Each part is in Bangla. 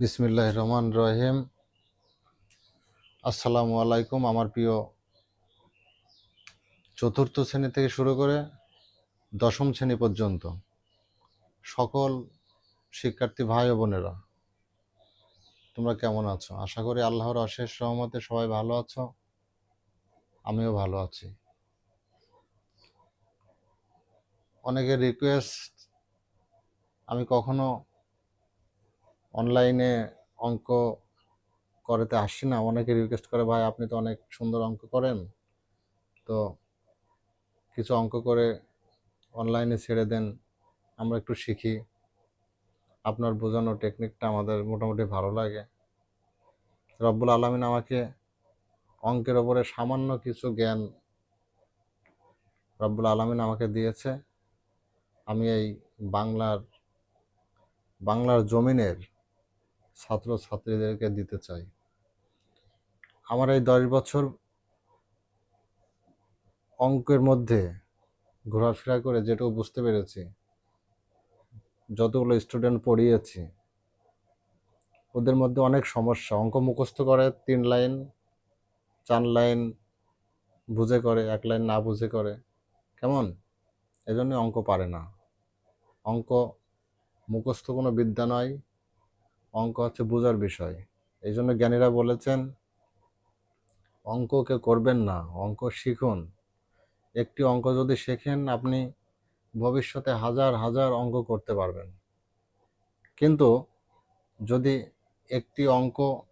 বিসমিল্লাহ রহমান রহিম। আসসালামু আলাইকুম, আমার প্রিয় চতুর্থ শ্রেণি থেকে শুরু করে দশম শ্রেণি পর্যন্ত সকল শিক্ষার্থী ভাই ও বোনেরা, তোমরা কেমন আছো? আশা করি আল্লাহর অশেষ রহমতে সবাই ভালো আছো, আমিও ভালো আছি। অনেকের রিকোয়েস্ট আমি কখনো অনলাইনে অঙ্ক করাতে আসছি না। অনেকে রিকোয়েস্ট করে, ভাই, আপনি তো অনেক সুন্দর অঙ্ক করেন। তো কিছু অঙ্ক করে অনলাইনে ছেড়ে দেন। আমরা একটু শিখি। আপনার বোঝানোর টেকনিকটা আমাদের মোটামুটি ভালো লাগে। রব্বুল আলমিন আমাকে অঙ্কের ওপরে সামান্য কিছু জ্ঞান রব্বুল আলমিন আমাকে দিয়েছে। আমি এই বাংলার বাংলার জমিনের ছাত্র ছাত্রীদেরকে দিতে চাই। আমার এই দশ বছর অঙ্কের মধ্যে ঘোরাফেরা করে যেটুকু বুঝতে পেরেছি, যতগুলো স্টুডেন্ট পড়িয়েছি, ওদের মধ্যে অনেক সমস্যা। অঙ্ক মুখস্থ করে তিন লাইন, চার লাইন বুঝে করে, এক লাইন না বুঝে করে। কেমন? এজন্য অঙ্ক পারে না। অঙ্ক মুখস্থ কোনো বিদ্যা নয়। অঙ্ক হচ্ছে বোঝার বিষয়। এই জন্য জ্ঞানীরা বলেছেন অঙ্ক অঙ্ককে করবেন না, অঙ্ক শিখুন। একটি অঙ্ক যদি শেখেন, আপনি ভবিষ্যতে হাজার হাজার অঙ্ক করতে পারবেন। কিন্তু যদি একটি অঙ্ক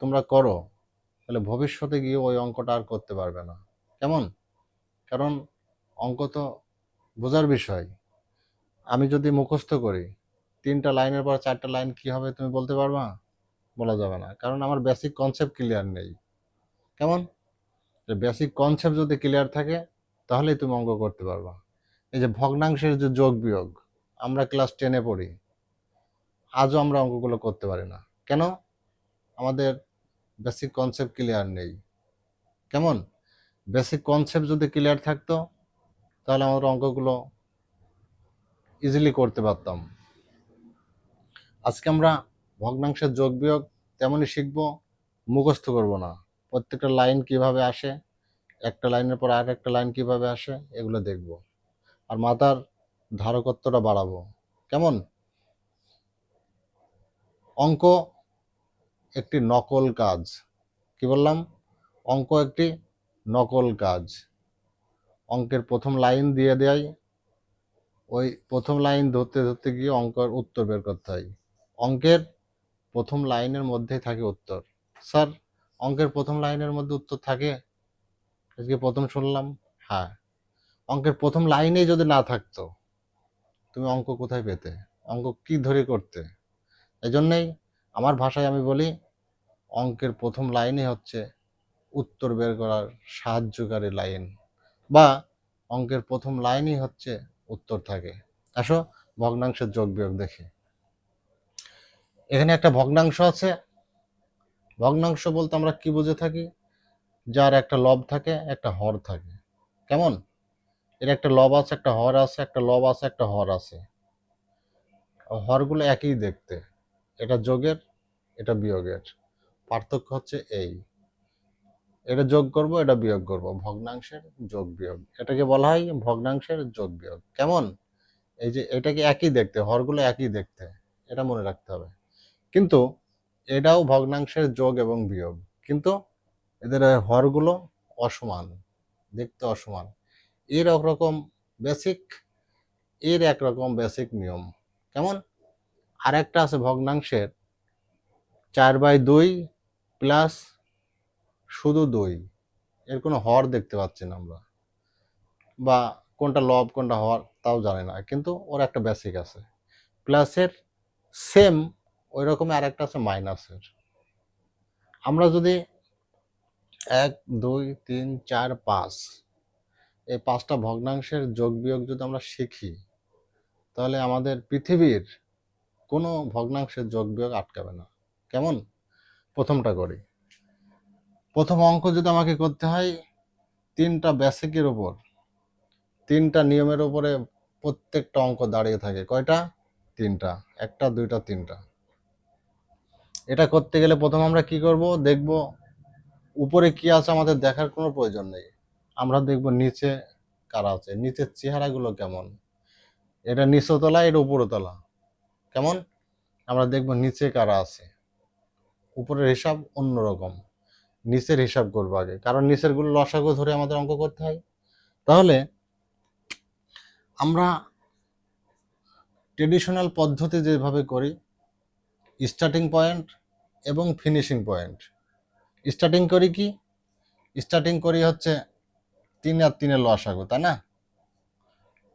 তোমরা করো, তাহলে ভবিষ্যতে গিয়ে ওই অঙ্কটা আর করতে পারবে না। কেমন? কারণ অঙ্ক তো বোঝার বিষয়। আমি যদি মুখস্থ করি তিনটা লাইনের পর চারটা লাইন কি হবে তুমি বলতে পারবা? বলা যাবে না। কারণ আমার বেসিক কনসেপ্ট ক্লিয়ার নেই। কেমন? বেসিক কনসেপ্ট যদি ক্লিয়ার থাকে, তাহলেই তুমি অঙ্ক করতে পারবা। এই যে ভগ্নাংশের যে যোগ বিয়োগ, আমরা ক্লাস টেনে পড়ি। আজও আমরা অঙ্কগুলো করতে পারি না। কেন? আমাদের বেসিক কনসেপ্ট ক্লিয়ার নেই। কেমন? বেসিক কনসেপ্ট যদি ক্লিয়ার থাকতো, তাহলে আমরা অঙ্কগুলো ইজিলি করতে পারতাম। আজকে আমরা ভগ্নাংশের যোগ বিয়োগ তেমনই শিখব, মুখস্থ করব না। প্রত্যেকটা লাইন কীভাবে আসে, একটা লাইনের পর আর একটা লাইন কীভাবে আসে, এগুলো দেখব। আর মাথার ধারকত্বটা বাড়াবো। কেমন? অঙ্ক একটি নকল কাজ। কি বললাম? অঙ্ক একটি নকল কাজ। অঙ্কের প্রথম লাইন দিয়ে দেয় ওই প্রথম লাইন ধরতে ধরতে গিয়ে অঙ্কের উত্তর বের করতে হয়। অঙ্কের প্রথম লাইনের মধ্যেই থাকে উত্তর। স্যার, অঙ্কের প্রথম লাইনের মধ্যে উত্তর থাকে? আজকে প্রথম শুনলাম। হ্যাঁ। অঙ্কের প্রথম লাইনেই যদি না থাকতো, তুমি অঙ্ক কোথায় পেতে? অঙ্ক কি ধরে করতে? এই জন্যেই আমার ভাষায় আমি বলি, অঙ্কের প্রথম লাইনই হচ্ছে উত্তর বের করার সাহায্যকারী লাইন বা অঙ্কের প্রথম লাইনই হচ্ছে উত্তর থাকে। আসো ভগ্নাংশের যোগ বিয়োগ দেখি। এখানে একটা ভগ্নাংশ আছে। ভগ্নাংশ বলতে আমরা কি বুঝে থাকি? যার একটা লব থাকে, একটা হর থাকে। কেমন? এর একটা লব আছে, একটা হর আছে, একটা লব আছে, একটা হর আছে। হরগুলো একই দেখতে। এটা যোগের, এটা বিয়োগের। পার্থক্য হচ্ছে এই। এটা যোগ করব, এটা বিয়োগ করব। ভগ্নাংশের যোগ বিয়োগ। এটাকে বলা হয় ভগ্নাংশের যোগ বিয়োগ। কেমন? এই যে এটাকে একই দেখতে, হরগুলো একই দেখতে। এটা মনে রাখতে হবে। কিন্তু এটাও ভগ্নাংশের যোগ এবং বিয়োগ। কিন্তু এদের হরগুলো অসমান, দেখতে অসমান। এর একরকম বেসিক এর একরকম বেসিক নিয়ম। কেমন? আর একটা আছে ভগ্নাংশের। চার বাই দুই প্লাস শুধু দুই। এর কোনো হর দেখতে পাচ্ছি না আমরা। বা কোনটা লব, কোনটা হর, তাও জানি না। কিন্তু ওর একটা বেসিক আছে। প্লাসের সেম ওই রকমই আরেকটা আছে মাইনাসের। আমরা যদি এক, দুই, তিন, চার, পাঁচ, এই পাঁচটা ভগ্নাংশের যোগ বিয়োগ যদি আমরা শিখি, তাহলে আমাদের পৃথিবীর কোনো ভগ্নাংশের যোগ বিয়োগ আটকাবে না। কেমন? প্রথমটা করি। প্রথম অঙ্ক যদি আমাকে করতে হয়, তিনটা বেসিকের ওপর তিনটা নিয়মের ওপরে প্রত্যেকটা অঙ্ক দাঁড়িয়ে থাকে। কয়টা? তিনটা। একটা, দুইটা, তিনটা। এটা করতে গেলে প্রথম আমরা কি করব? দেখব উপরে কি আছে, আমাদের দেখার কোনো প্রয়োজন নেই। আমরা দেখব নিচে কারা আছে, নিচের চেহারাগুলো কেমন? এটা নিচতলা এটা উপরতলা কেমন? আমরা দেখব নিচে কারা আছে। উপরের হিসাব অন্যরকম। নিচের হিসাব করব আগে, কারণ নিচেরগুলো লসাগু ধরে আমাদের অঙ্ক করতে হয়। তাহলে আমরা ট্রেডিশনাল পদ্ধতি যেভাবে করি স্টার্টিং পয়েন্ট এবং ফিনিশিং পয়েন্ট স্টার্টিং করি কি? স্টার্টিং করি হচ্ছে তিন আর তিনের লসাগু, তাই না?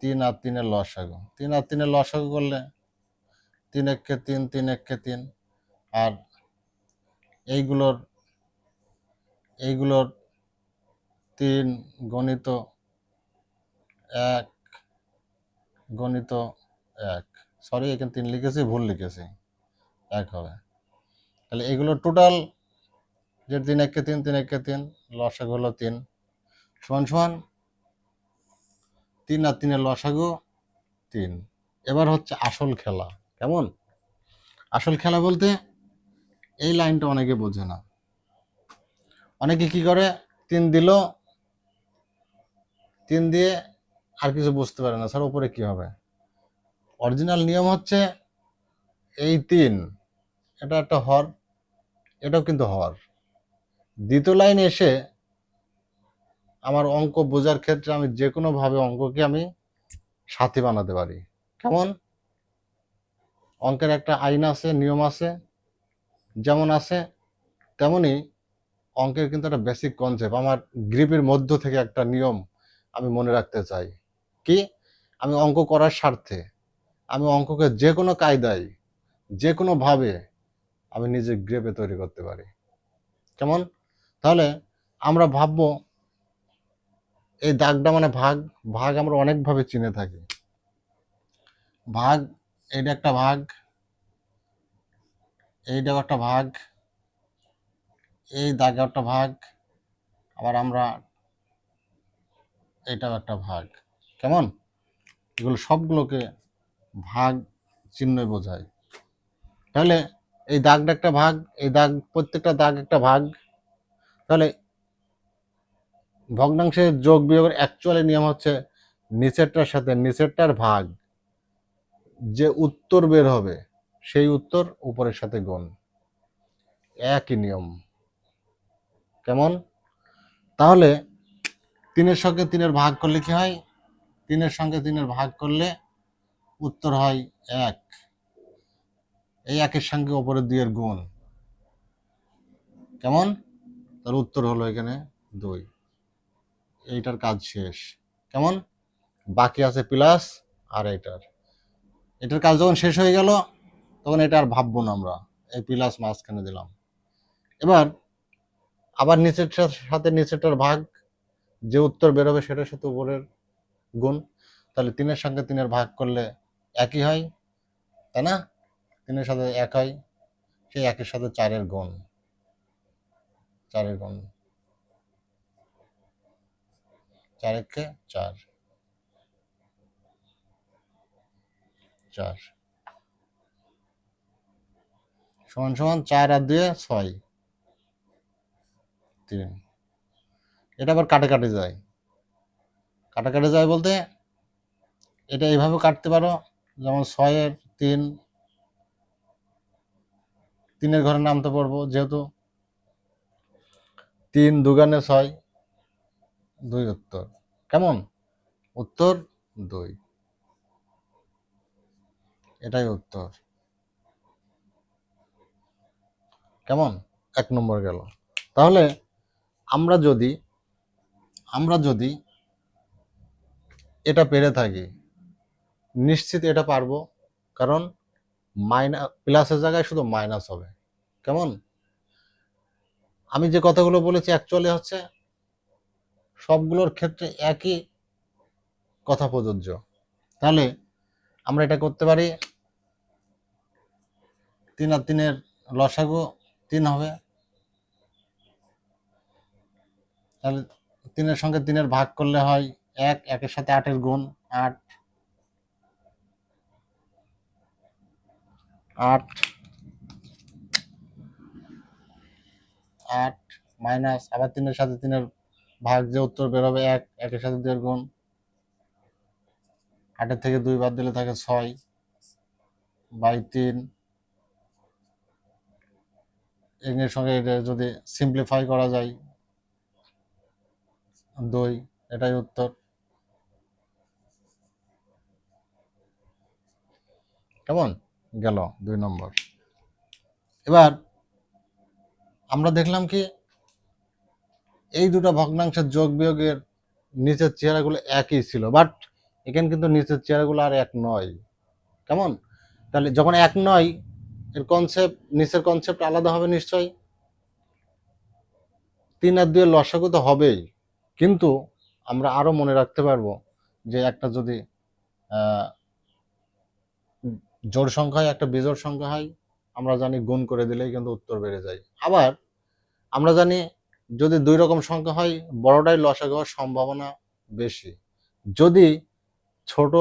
তিন আর তিনের লসাগু। তিন আর তিনের লসাগু করলে তিন এককে তিন তিন এককে তিন। আর এইগুলোর এইগুলোর তিন গণিত এক গণিত এক। সরি এখানে তিন লিখেছি, ভুল লিখেছি। এক হবে। তাহলে এগুলো টোটাল যে তিন একে তিন তিন একে তিন, লসাগু হলো তিন। সমান সমান তিন আর তিনের লসাগু তিন। এবার হচ্ছে আসল খেলা। কেমন? আসল খেলা বলতে এই লাইনটা অনেকে বোঝে না। অনেকে কি করে? তিন দিল, তিন দিয়ে আর কিছু বুঝতে পারে না। স্যার ওপরে কি হবে? অরিজিনাল নিয়ম হচ্ছে এই তিন। এটা একটা হর, এটাও কিন্তু হর। দ্বিতীয় লাইন এসে আমার অঙ্ক বোঝার ক্ষেত্রে আমি যে কোনোভাবে অঙ্ককে আমি সাথী বানাতে পারি। কেমন? অঙ্কের একটা আইন আছে, নিয়ম আছে, যেমন আছে, তেমনি অঙ্কের কিন্তু একটা বেসিক কনসেপ্ট আমার গ্রিপের মধ্য থেকে একটা নিয়ম আমি মনে রাখতে চাই। কি? আমি অঙ্ক করার স্বার্থে। আমি অঙ্ককে যে কোনো কায়দায় যে কোনোভাবে আমি নিজে গ্রেপে তৈরি করতে পারি। কেমন? তাহলে আমরা ভাববো, এই দাগটা মানে ভাগ ভাগ আমরা অনেকভাবে চিনে থাকি। ভাগ, এইটা একটা ভাগ, এইটাও একটা ভাগ, এই দাগে একটা ভাগ, আবার আমরা এটাও একটা ভাগ। কেমন? এগুলো সবগুলোকে ভাগ চিহ্নই বোঝায়। তাহলে এই দাগটা একটা ভাগ, এই দাগ, প্রত্যেকটা দাগ একটা ভাগ। তাহলে ভগ্নাংশের যোগ বিয়োগের অ্যাকচুয়ালি নিয়ম হচ্ছে নিচেরটার সাথে নিচেরটার ভাগ। যে উত্তর বের হবে, সেই উত্তর উপরের সাথে গুণ। একই নিয়ম। কেমন? তাহলে তিনের সঙ্গে তিনের ভাগ করলে কি হয়? তিনের সঙ্গে তিনের ভাগ করলে উত্তর হয় এক। এই একের সঙ্গে ওপরে দুইয়ের গুণ। কেমন? তার উত্তর হলো এখানে দুই। এইটার কাজ শেষ। কেমন? বাকি আছে প্লাস আর এটার এটার কাজ যখন শেষ হয়ে গেল, তখন এটা আর ভাববো না আমরা। এই প্লাস মাঝখানে দিলাম। এবার আবার নিচেরটার সাথে নিচেরটার ভাগ, যে উত্তর বেরোবে সেটার সাথে উপরের গুণ। তাহলে তিনের সঙ্গে তিনের ভাগ করলে একই হয়, তাই না? তিনের সাথে এক হয়, সেই একের সাথে চারের গুণ। চারের গুণ। চার একে চার। চার। সমান সমান চার আর দুয়ে ছয়। তিন। এটা আবার কাটে কাটে যায়। কাটা কাটে যায় বলতে, এটা এইভাবে কাটতে পারো, যেমন ছয়ের তিন তিনের ঘরে নামতে পারব যেহেতু তিন, দুগানে ছয়, দুই উত্তর। কেমন? উত্তর দুই। এটাই উত্তর। কেমন? এক নম্বর গেল। তাহলে আমরা যদি আমরা যদি এটা পেরে থাকি, নিশ্চিত এটা পারব, কারণ মাইনাস প্লাসের জায়গায় শুধু মাইনাস হবে। কেমন? আমি যে কথাগুলো বলেছি অ্যাকচুয়ালি হচ্ছে সবগুলোর ক্ষেত্রে একই কথা প্রযোজ্য। তাহলে আমরা এটা করতে পারি, তিন আর তিনের লসাগু তিন হবে। তাহলে তিনের সঙ্গে তিনের ভাগ করলে হয় এক, একের সাথে আটের গুণ আট। আট আট মাইনাস আবার তিনের সাথে তিনের ভাগ যে উত্তর বেরোবে এক, একের সাথে দুইয়ের গুণ। আটের থেকে দুই বাদ দিলে থাকে ছয় বাই তিন। এর সঙ্গে এটা যদি সিম্পলিফাই করা যায়, দুই, এটাই উত্তর। কেমন? গেল দুই নম্বর। এবার আমরা দেখলাম কি, এই দুটো ভগ্নাংশের যোগ বিয়োগের নিচের চেহারাগুলো একই ছিল বাট এখানে কিন্তু নিচের চেহারাগুলো আর এক নয়। কেমন? তাহলে যখন এক নয়, এর কনসেপ্ট নিচের কনসেপ্ট আলাদা হবে নিশ্চয়ই। তিন আর দুয়ের লসাগু তো হবেই। কিন্তু আমরা আরও মনে রাখতে পারব যে একটা যদি আহ, জোড় সংখ্যা হয় একটা বিজোড় সংখ্যা হয় আমরা জানি গুণ করে দিলেই কিন্তু উত্তর বেড়ে যায়। আবার আমরা জানি যদি দুই রকম সংখ্যা হয় বড়টাই লসাগু হওয়ার সম্ভাবনা বেশি। যদি ছোট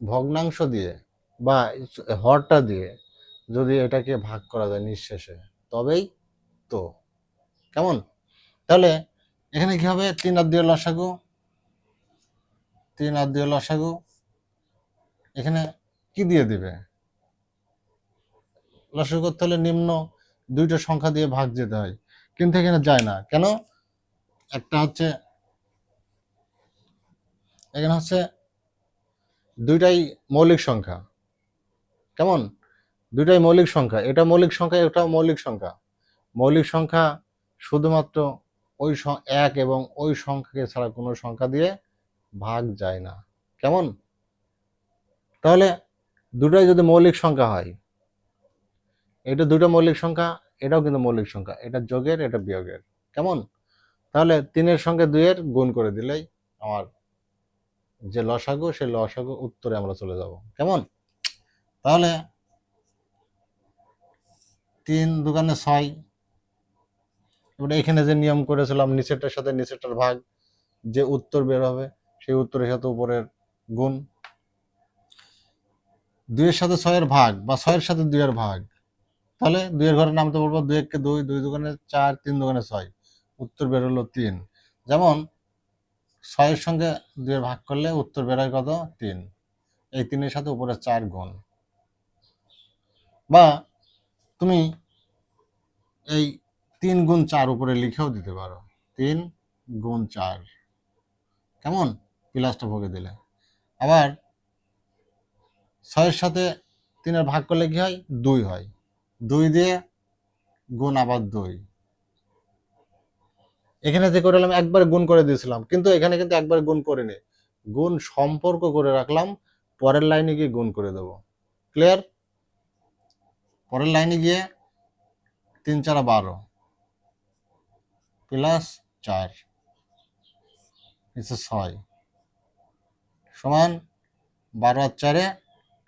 ভগ্নাংশ দিয়ে বা হরটা দিয়ে যদি এটাকে ভাগ করা যায় নিঃশেষে তবেই তো। কেমন? তাহলে এখানে কি হবে? তিন আর দুই লসাগু। তিন আর দুই লসাগু। এখানে কি দিয়ে দিবে? লসাগু করতে হলে নিম্ন দুইটা সংখ্যা দিয়ে ভাগ যেতে হয়। কিন্তু এখানে যায় না। কেন? একটা হচ্ছে, এখানে হচ্ছে দুইটাই মৌলিক সংখ্যা। কেমন? দুইটাই মৌলিক সংখ্যা। এটা মৌলিক সংখ্যা, এটা মৌলিক সংখ্যা। মৌলিক সংখ্যা শুধুমাত্র ওই এক এবং ওই সংখ্যাকে ছাড়া কোনো সংখ্যা দিয়ে ভাগ যায় না। কেমন? তাহলে দুটাই যদি মৌলিক সংখ্যা হয়, এটা দুটো মৌলিক সংখ্যা, এটাও কিন্তু মৌলিক সংখ্যা, এটা যোগের, এটা বিয়োগের। কেমন? তাহলে তিনের সঙ্গে দুইয়ের গুণ করে দিলেই আমার যে লসাগু, সেই লসাগু উত্তরে আমরা চলে যাব। কেমন? তাহলে তিন দোকানে ছয়, এবার এখানে যে নিয়ম করেছিলাম, নিচেরটার সাথে নিচেরটার ভাগ, যে উত্তর বের হবে, সেই উত্তরের সাথে উপরের গুণ দুইয়ের সাথে ছয়ের ভাগ বা ছয়ের সাথে দুইয়ের ভাগ, তাহলে দুইয়ের ঘরে নামতে বলব দুই এককে দুই দুই দোকানে চার, তিন দোকানে ছয়, উত্তর বের হলো তিন। যেমন ছয়ের সঙ্গে দুইয়ের ভাগ করলে উত্তর বেরোয় কত? তিন। এই তিনের সাথে উপরে চার গুণ। বা তুমি এই তিন গুণ চার উপরে লিখেও দিতে পারো। তিন গুণ চার। কেমন? প্লাসটা ভোগে দিলে। আবার ছয়ের সাথে তিনের ভাগ করলে কি হয়? দুই হয়। দুই দিয়ে গুণ আবার দুই। এখানে যে করে এলাম একবার গুণ করে দিয়েছিলাম, কিন্তু এখানে কিন্তু একবার গুণ করিনি। গুণ সম্পর্ক করে রাখলাম, পরের লাইনে গিয়ে গুণ করে দেব। ক্লিয়ার পরের লাইনে গিয়ে তিন চারা বারো। প্লাস চার। ছয়। সমান বারো আর চারে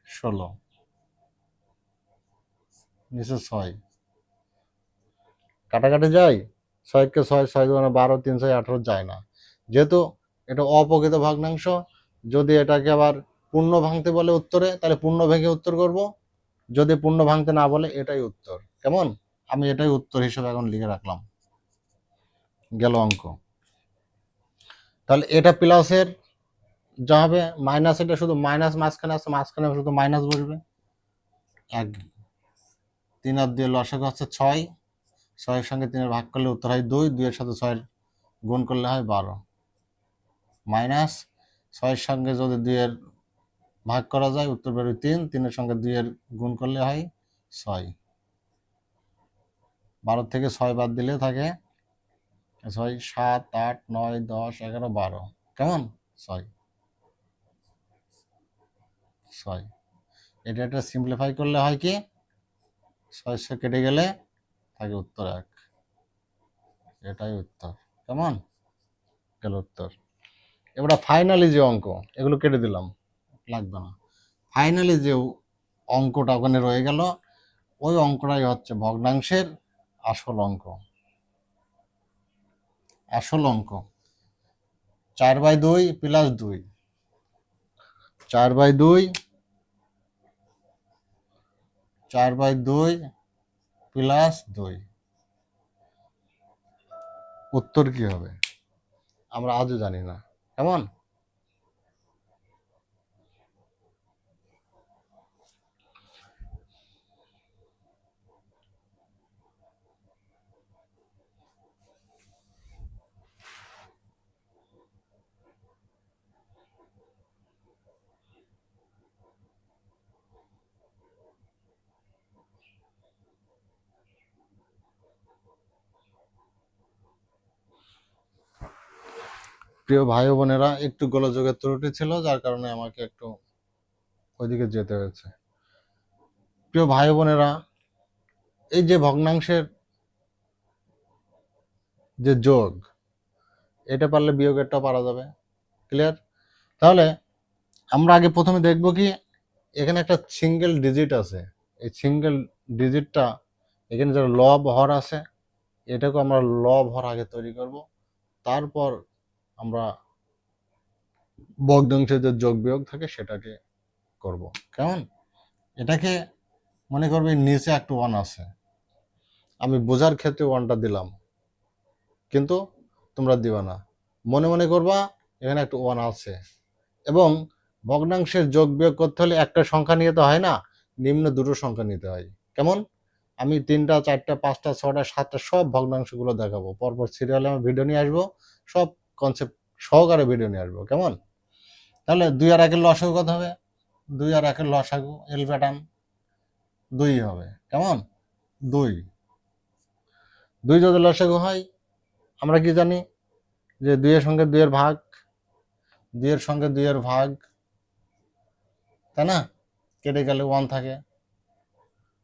ষোলো। নিচে ছয়। কাটাকাটি যায়, ছয়কে ছয় ছয় দুগুণে বারো, তিন ছয়, আঠারো যায় না। যেহেতু এটা অপ্রকৃত ভগ্নাংশ, যদি এটাকে আবার পূর্ণ ভাঙতে বলে উত্তরে, তাহলে পূর্ণ ভেঙে উত্তর করব। যদি পূর্ণ ভাঙতে না বলে, এটাই উত্তর। কেমন? আমি এটাই উত্তর হিসেবে এখন লিখে রাখলাম। গেল অঙ্ক। তাহলে এটা প্লাসের যা হবে মাইনাস এটা শুধু মাইনাস মাঝখানে আছে, মাঝখানে শুধু মাইনাস বসবে। এক, তিন আর দিয়ে লসাগু হচ্ছে ছয়। ছয়ের সঙ্গে তিনের ভাগ করলে উত্তর হয় দুই, দুইয়ের সাথে ছয়ের গুণ করলে হয় বারো। মাইনাস ছয়ের সঙ্গে যদি দুইয়ের ভাগ করা যায়, উত্তর বেরোয় তিন, তিনের সঙ্গে দুইয়ের গুণ করলে হয় ছয়। বারো থেকে ছয় বাদ দিলে থাকে ছয়, সাত, আট, নয়, দশ, এগারো, বারো। কেমন? ছয়। ছয়। এটা একটা সিম্পলিফাই করলে হয় কি? ছয়শো কেটে গেলে থাকে উত্তর এক। এটাই উত্তর। কেমন? গেল উত্তর। এবার ফাইনালি যে অঙ্ক, এগুলো কেটে দিলাম। লাগবে না। ফাইনালি যে অঙ্কটা ওখানে রয়ে গেল, ওই অঙ্কটাই হচ্ছে ভগ্নাংশের আসল অঙ্ক। আসল অঙ্ক। চার বাই দুই প্লাস দুই। চার বাই দুই চার বাই দুই প্লাস দুই। উত্তর কি হবে? আমরা আজও জানি না। কেমন? প্রিয় ভাই বোনেরা, একটু গোলযোগের ত্রুটি ছিল, যার কারণে আমাকে একটু ওইদিকে যেতে হয়েছে। প্রিয় ভাই বোনেরা, এই যে ভগ্নাংশের যে যোগ, এটা পারলে বিয়োগেরটা পারা যাবে। ক্লিয়ার তাহলে আমরা আগে প্রথমে দেখব কি, এখানে একটা সিঙ্গেল ডিজিট আছে। এই সিঙ্গেল ডিজিটটা এখানে যারা লব হর আছে এটাকে আমরা ল হর আগে তৈরি করব। তারপর আমরা ভগ্নাংশের যে যোগ বিয়োগ থাকে সেটাকে করব। কেমন? এটাকে মনে করবে নিচে একটা ওয়ান আছে। আমি বোঝার ক্ষেত্রে ওয়ানটা দিলাম, কিন্তু তোমরা দিবা না। মনে মনে করবা, এখানে একটা ওয়ান আছে। এবং ভগ্নাংশের যোগ বিয়োগ করতে হলে একটা সংখ্যা নিয়ে তো হয় না, নিম্ন দুটো সংখ্যা নিতে হয়। কেমন? আমি তিনটা, চারটা, পাঁচটা ছটা সাতটা সব ভগ্নাংশগুলো দেখাবো। পরপর সিরিয়ালে আমি ভিডিও নিয়ে আসব, সব কনসেপ্ট সহকারে ভিডিও নিয়ে আসব, কেমন? তাহলে দুই আর একের লসাগু কত হবে? দুই আর একের লসাগু এল প্যাটার্ন দুই হবে, কেমন? দুই। দুই যদি লসাগু হয়, আমরা কি জানি? যে দুইয়ের সঙ্গে দুইয়ের ভাগ, দুইয়ের সঙ্গে দুইয়ের ভাগ, তাই না? কেটে গেলে ওয়ান থাকে।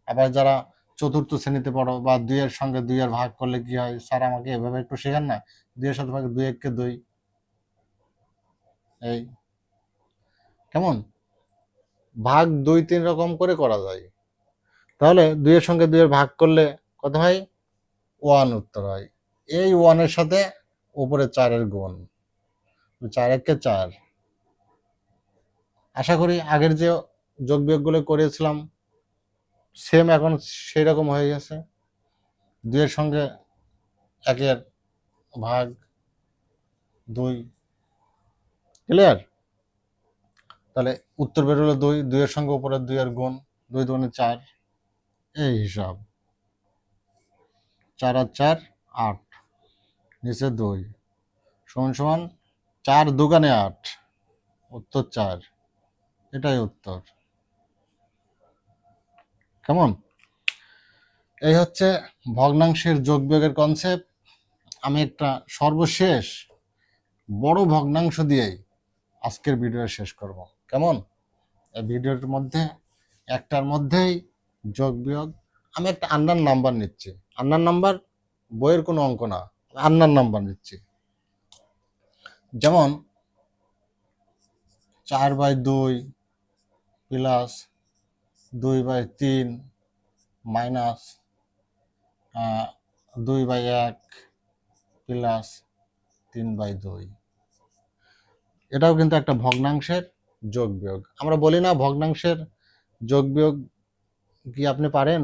আবার যারা চতুর্থ শ্রেণীতে পড়ো বা দুইয়ের সঙ্গে দুইয়ের ভাগ করলে কি হয়? স্যার আমাকে এভাবে একটু শেখান না? দুইয়ের সাথে ভাগ দুই এককে দুই। এই। কেমন? ভাগ দুই তিন রকম করে করা যায়। তাহলে দুইয়ের সঙ্গে দুইয়ের ভাগ করলে কত হয়? ওয়ান উত্তর হয়। এই ওয়ানের সাথে উপরে চারের গুণ। চার একে চার। আশা করি আগের যে যোগ বিয়োগগুলো করেছিলাম সেম এখন সেই রকম হয়ে গেছে। দুইয়ের সঙ্গে একের ভাগ দুই। ক্লিয়ার তাহলে উত্তর বেরোলো দুই, দুইয়ের সঙ্গে উপরে দুইয়ের গুণ দুই দুগুণে চার। এই হিসাব। চার আর চার, আট। নিচে দুই। সমান সমান চার দুগানে আট। উত্তর চার। এটাই উত্তর। কেমন? এই হচ্ছে ভগ্নাংশের যোগ বিয়োগের কনসেপ্ট আমি একটা সর্বশেষ বড় ভগ্নাংশ দিয়েই আজকের ভিডিও শেষ করব। কেমন? এই ভিডিওর মধ্যে, একটার মধ্যেই যোগ বিয়োগ আমি একটা আন্নার নাম্বার নিচ্ছি। আন্নার নাম্বার বইয়ের কোনো অঙ্ক না। আন্নার নাম্বার নিচ্ছি। যেমন, চার বাই দুই প্লাস দুই বাই তিন মাইনাস দুই বাই এক প্লাস তিন বাই দুই। এটাও কিন্তু একটা ভগ্নাংশের যোগ বিয়োগ। আমরা বলি না ভগ্নাংশের যোগ বিয়োগ কি আপনি পারেন?